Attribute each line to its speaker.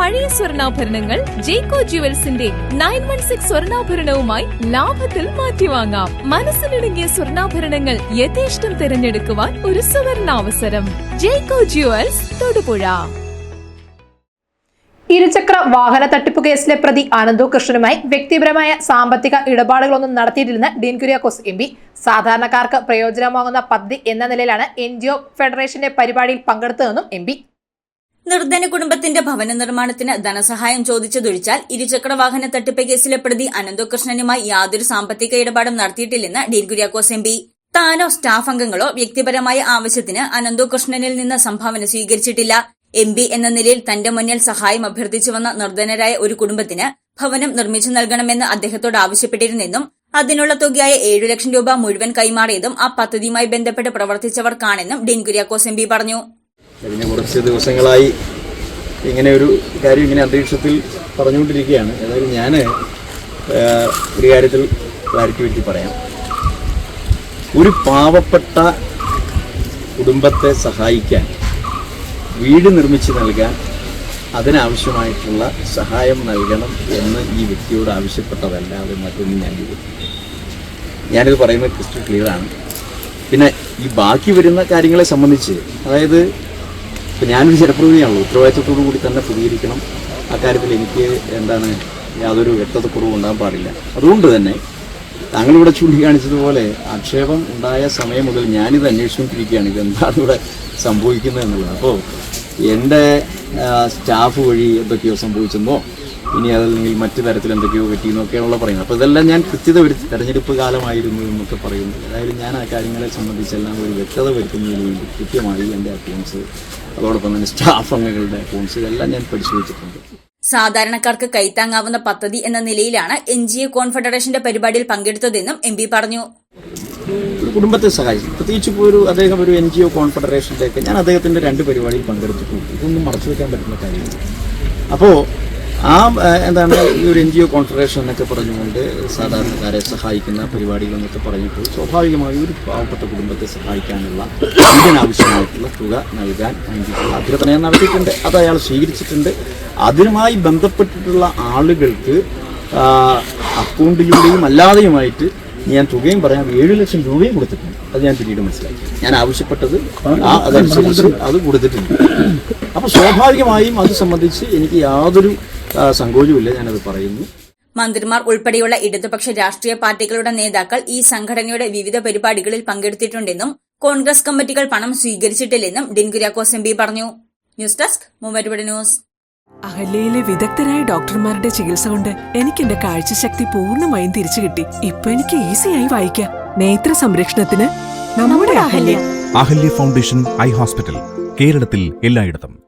Speaker 1: പഴയ സ്വർണാഭരണങ്ങൾ ജേക്കോ ജുവൽസിന്റെ നയൻ വൺ സിക്സ് സ്വർണാഭരണവുമായി ലാഭത്തിൽ മാറ്റിവാങ്ങാം. മനസ്സിലിടുങ്ങിയ സ്വർണാഭരണങ്ങൾ യഥേഷ്ടം തിരഞ്ഞെടുക്കുവാൻ ഒരു സുവർണാവസരം. ജേക്കോ ജുവൽസ് തൊടുപുഴ.
Speaker 2: ഇരുചക്ര വാഹന തട്ടിപ്പ് കേസിലെ പ്രതി ആനന്ദു കൃഷ്ണനുമായി വ്യക്തിപരമായ സാമ്പത്തിക ഇടപാടുകളൊന്നും നടത്തിയിട്ടില്ലെന്ന് ഡീൻ കുര്യാക്കോസ് എം പി. സാധാരണക്കാർക്ക് പ്രയോജനമാകുന്ന പദ്ധതി എന്ന നിലയിലാണ് എൻ ഫെഡറേഷന്റെ പരിപാടിയിൽ പങ്കെടുത്തതെന്നും എം
Speaker 3: നിർധന കുടുംബത്തിന്റെ ഭവന നിർമ്മാണത്തിന് ധനസഹായം ചോദിച്ചതൊഴിച്ചാൽ ഇരുചക്ര വാഹന തട്ടിപ്പ് കേസിലെ പ്രതി അനന്തകൃഷ്ണനുമായി യാതൊരു സാമ്പത്തിക ഇടപാടും നടത്തിയിട്ടില്ലെന്ന് ഡീൻ കുര്യാക്കോസ് എം പി. താനോ സ്റ്റാഫ് അംഗങ്ങളോ വ്യക്തിപരമായ ആവശ്യത്തിന് അനന്തകൃഷ്ണനിൽ നിന്ന് സംഭാവന സ്വീകരിച്ചിട്ടില്ല. എം പി എന്ന നിലയിൽ തന്റെ മുന്നിൽ സഹായം അഭ്യർത്ഥിച്ചുവന്ന നിർധനരായ ഒരു കുടുംബത്തിന് ഭവനം നിർമ്മിച്ചു നൽകണമെന്ന് അദ്ദേഹത്തോട് ആവശ്യപ്പെട്ടിരുന്നെന്നും അതിനുള്ള തുകയായ ഏഴു ലക്ഷം രൂപ മുഴുവൻ കൈമാറിയതും ആ പദ്ധതിയുമായി ബന്ധപ്പെട്ട് പ്രവർത്തിച്ചവർക്കാണെന്നും ഡീൻ കുര്യാക്കോസ് എം പി പറഞ്ഞു.
Speaker 4: കഴിഞ്ഞ കുറച്ച് ദിവസങ്ങളായി ഇങ്ങനെ ഒരു കാര്യം ഇങ്ങനെ അന്തരീക്ഷത്തിൽ പറഞ്ഞുകൊണ്ടിരിക്കുകയാണ്. ഏതായാലും ഞാൻ ഒരു കാര്യത്തിൽ ക്ലാരിറ്റി പറ്റി പറയാം. ഒരു പാവപ്പെട്ട കുടുംബത്തെ സഹായിക്കാൻ വീട് നിർമ്മിച്ച് നൽകാൻ അതിനാവശ്യമായിട്ടുള്ള സഹായം നൽകണം എന്ന് ഈ വ്യക്തിയോട് ആവശ്യപ്പെട്ടതല്ലാതെ മറ്റൊന്നും ഞാൻ ഞാനിത് പറയുന്നത് ക്രിസ്റ്റൽ ക്ലിയറാണ് പിന്നെ ഈ ബാക്കി വരുന്ന കാര്യങ്ങളെ സംബന്ധിച്ച് അതായത് ഇപ്പം ഞാനൊരു ജനപ്രതിനിധിയാണല്ലോ. ഉത്തരവാദിത്വത്തോടു കൂടി തന്നെ പ്രതികരിക്കണം. അക്കാര്യത്തിൽ എനിക്ക് എന്താണ് യാതൊരു വ്യക്തതക്കുറവും ഉണ്ടാകാൻ പാടില്ല. അതുകൊണ്ട് തന്നെ താങ്കളിവിടെ ചൂണ്ടിക്കാണിച്ചതുപോലെ ആക്ഷേപം ഉണ്ടായ സമയം മുതൽ ഞാനിത് അന്വേഷിച്ചുകൊണ്ടിരിക്കുകയാണ്. ഇതെന്താണ് ഇവിടെ സംഭവിക്കുന്നത് എന്നുള്ളത്. അപ്പോൾ എന്റെ സ്റ്റാഫ് വഴി എന്തൊക്കെയോ സംഭവിച്ചെന്നോ ഇനി അതല്ലെങ്കിൽ മറ്റു തരത്തിൽ എന്തൊക്കെയോ പറ്റി എന്നൊക്കെയാണല്ലോ പറയുന്നത്. അപ്പോൾ ഇതെല്ലാം ഞാൻ കൃത്യത വരുത്തി തെരഞ്ഞെടുപ്പ് കാലമായിരുന്നു എന്നൊക്കെ പറയുന്നു അതായത് ഞാൻ ആ കാര്യങ്ങളെ സംബന്ധിച്ചെല്ലാം ഒരു വ്യക്തത വരുത്തുന്നതിന് വേണ്ടി കൃത്യമായി എന്റെ അക്കൗണ്ട്സ് അതോടൊപ്പം തന്നെ സ്റ്റാഫ് അംഗങ്ങളുടെ അക്കൗണ്ട്സ് ഇതെല്ലാം ഞാൻ പരിശോധിച്ചിട്ടുണ്ട്
Speaker 3: സാധാരണക്കാർക്ക് കൈത്താങ്ങാവുന്ന പദ്ധതി എന്ന നിലയിലാണ് എൻ ജി എ കോൺഫെഡറേഷന്റെ പരിപാടിയിൽ പങ്കെടുത്തതെന്നും എം പി പറഞ്ഞു.
Speaker 4: കുടുംബത്തെ സഹായിച്ചു. പ്രത്യേകിച്ച് ഇപ്പോൾ ഒരു അദ്ദേഹം ഒരു എൻ ജി ഒ കോൺഫെഡറേഷന്റെ ഒക്കെ ഞാൻ അദ്ദേഹത്തിന്റെ രണ്ട് പരിപാടിയിൽ പങ്കെടുത്തിട്ടുണ്ട്. ഇതൊന്നും മറച്ചു വെക്കാൻ പറ്റുന്ന കാര്യമില്ല. അപ്പോൾ ആ എന്താണ് ഈ ഒരു എൻ ജി ഒ കോൺഫെഡറേഷൻ എന്നൊക്കെ പറഞ്ഞുകൊണ്ട് സാധാരണക്കാരെ സഹായിക്കുന്ന പരിപാടികൾ എന്നൊക്കെ പറഞ്ഞിട്ട് സ്വാഭാവികമായി ഒരു പാവപ്പെട്ട കുടുംബത്തെ സഹായിക്കാനുള്ള ഇതിനാവശ്യമായിട്ടുള്ള തുക നൽകാൻ വേണ്ടിയിട്ടുള്ള അഭ്യർത്ഥന നടത്തിയിട്ടുണ്ട്. അത് അയാൾ സ്വീകരിച്ചിട്ടുണ്ട്. അതിനുമായി ബന്ധപ്പെട്ടിട്ടുള്ള ആളുകൾക്ക് അക്കൗണ്ടിലൂടെയും അല്ലാതെയുമായിട്ട് ഞാൻ തുകയും പറയാം ഏഴ് ലക്ഷം രൂപയും കൊടുത്തിട്ടുണ്ട്. അത് ഞാൻ പിന്നീട് മനസ്സിലാക്കി. ഞാൻ ആവശ്യപ്പെട്ടത് ആ അതനുസരിച്ച് അത് കൊടുത്തിട്ടുണ്ട്. അപ്പോൾ സ്വാഭാവികമായും അത് സംബന്ധിച്ച് എനിക്ക് യാതൊരു ആ, സങ്കോചവുമില്ല ഞാനത് പറയുന്നു.
Speaker 3: മന്ത്രിമാർ ഉൾപ്പെടെയുള്ള ഇടതുപക്ഷ രാഷ്ട്രീയ പാർട്ടികളുടെ നേതാക്കൾ ഈ സംഘടനയുടെ വിവിധ പരിപാടികളിൽ പങ്കെടുത്തിട്ടുണ്ടെന്നും കോൺഗ്രസ് കമ്മിറ്റികൾ പണം സ്വീകരിച്ചിട്ടില്ലെന്നും ഡിൻകുര്യാക്കോസ് എം പി പറഞ്ഞു. News desk movement news.
Speaker 5: അഹല്യയിലെ വിദഗ്ധരായ ഡോക്ടർമാരുടെ ചികിത്സ കൊണ്ട് എനിക്ക് എന്റെ കാഴ്ചശക്തി പൂർണമായും തിരിച്ചു കിട്ടി. ഇപ്പൊ എനിക്ക് ഈസിയായി വായിക്കാം. നേത്ര സംരക്ഷണത്തിന് നമ്മുടെ Ahalya.
Speaker 6: Ahalya foundation eye hospital കേരളത്തിൽ എല്ലായിടത്തും.